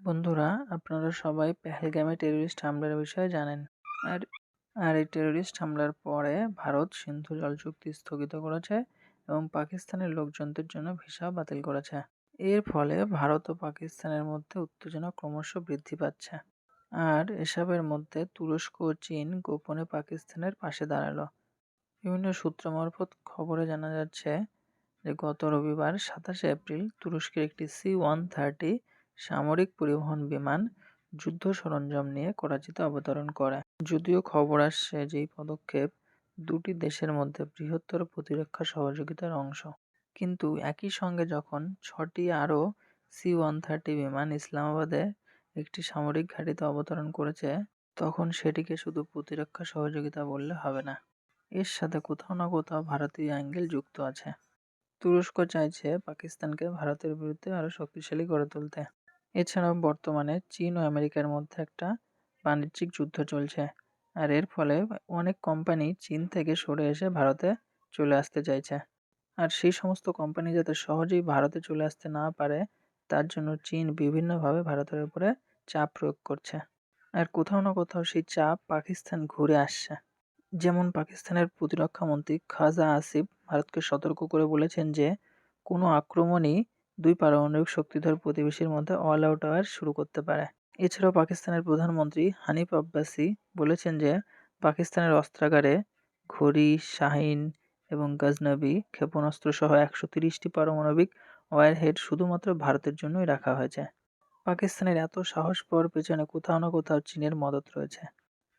বন্ধুরা, আপনারা সবাই পেহেলগামে টেররিস্ট হামলার বিষয়ে জানেন। আর আর এই টেররিস্ট হামলার পরে ভারত সিন্ধু জল চুক্তি স্থগিত করেছে এবং পাকিস্তানের লোকজনদের জন্য ভিসা বাতিল করেছে। এর ফলে ভারত ও পাকিস্তানের মধ্যে উত্তেজনা ক্রমশ বৃদ্ধি পাচ্ছে। আর এসবের মধ্যে তুরস্ক ও চীন গোপনে পাকিস্তানের পাশে দাঁড়াল। বিভিন্ন সূত্র মারফত খবরে জানা যাচ্ছে যে, গত রবিবার সাতাশে এপ্রিল তুরস্কের একটি সি ওয়ান থার্টি সামরিক পরিবহন বিমান যুদ্ধ সরঞ্জাম নিয়ে করাচিতে অবতরণ করে। যদিও খবর আসছে যে এই পদক্ষেপ দুটি দেশের মধ্যে বৃহত্তর প্রতিরক্ষা সহযোগিতার অংশ। কিন্তু একই সঙ্গে যখন ছটি আরও সি ওয়ান থার্টি বিমান ইসলামাবাদে একটি সামরিক ঘাঁটিতে অবতরণ করেছে, তখন সেটিকে শুধু প্রতিরক্ষা সহযোগিতা বললে হবে না, এর সাথে কোথাও না কোথাও ভারতীয় অ্যাঙ্গেল যুক্ত আছে। তুরস্ক চাইছে পাকিস্তানকে ভারতের বিরুদ্ধে আরও শক্তিশালী করে তুলতে। এছাড়াও বর্তমানে চীন ও আমেরিকার মধ্যে একটা বাণিজ্যিক যুদ্ধ চলছে। আর এর ফলে অনেক কোম্পানি চীন থেকে সরে এসে ভারতে চলে আসতে চাইছে। আর সেই সমস্ত কোম্পানি যাতে সহজেই ভারতে চলে আসতে না পারে, তার জন্য চীন বিভিন্নভাবে ভারতের উপরে চাপ প্রয়োগ করছে। আর কোথাও না কোথাও সেই চাপ পাকিস্তান ঘুরে আসছে। যেমন পাকিস্তানের প্রতিরক্ষা মন্ত্রী খাজা আসিফ ভারতকে সতর্ক করে বলেছেন যে, কোনো আক্রমণই দুই পারমাণবিক শক্তিধর প্রতিবেশীর মধ্যে অল আউট ওয়ার শুরু করতে পারে। এছাড়াও পাকিস্তানের প্রধানমন্ত্রী হানিফ আব্বাসি বলেছেন যে, পাকিস্তানের অস্ত্রাগারে ঘড়ি, শাহিন এবং গজনবি ক্ষেপণাস্ত্র সহ একশো তিরিশটি পারমাণবিক ওয়ারহেড শুধুমাত্র ভারতের জন্যই রাখা হয়েছে। পাকিস্তানের এত সাহস পাওয়ার পেছনে কোথাও না কোথাও চীনের মদত রয়েছে।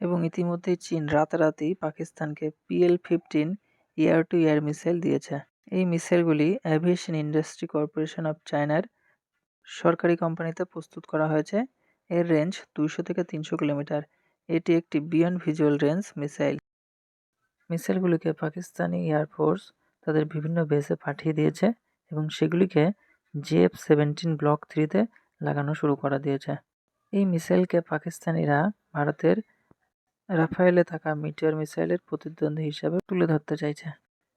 এবং ইতিমধ্যেই চীন রাতারাতি পাকিস্তানকে PL fifteen air to air missile দিয়েছে। এই মিসাইলগুলি অ্যাভিয়েশন ইন্ডাস্ট্রি কর্পোরেশন অফ চায়নার সরকারি কোম্পানিতে প্রস্তুত করা হয়েছে। এর রেঞ্জ দুইশো থেকে তিনশো কিলোমিটার। এটি একটি বিয়ন্ড ভিজুয়াল রেঞ্জ মিসাইল। মিসাইলগুলিকে পাকিস্তানি এয়ারফোর্স তাদের বিভিন্ন বেসে পাঠিয়ে দিয়েছে এবং সেগুলিকে জেএফ সেভেন্টিন ব্লক থ্রিতে লাগানো শুরু করা দিয়েছে। এই মিসাইলকে পাকিস্তানিরা ভারতের রাফায়েলে থাকা মিটিয়র মিসাইলের প্রতিদ্বন্দ্বী হিসাবে তুলে ধরতে চাইছে।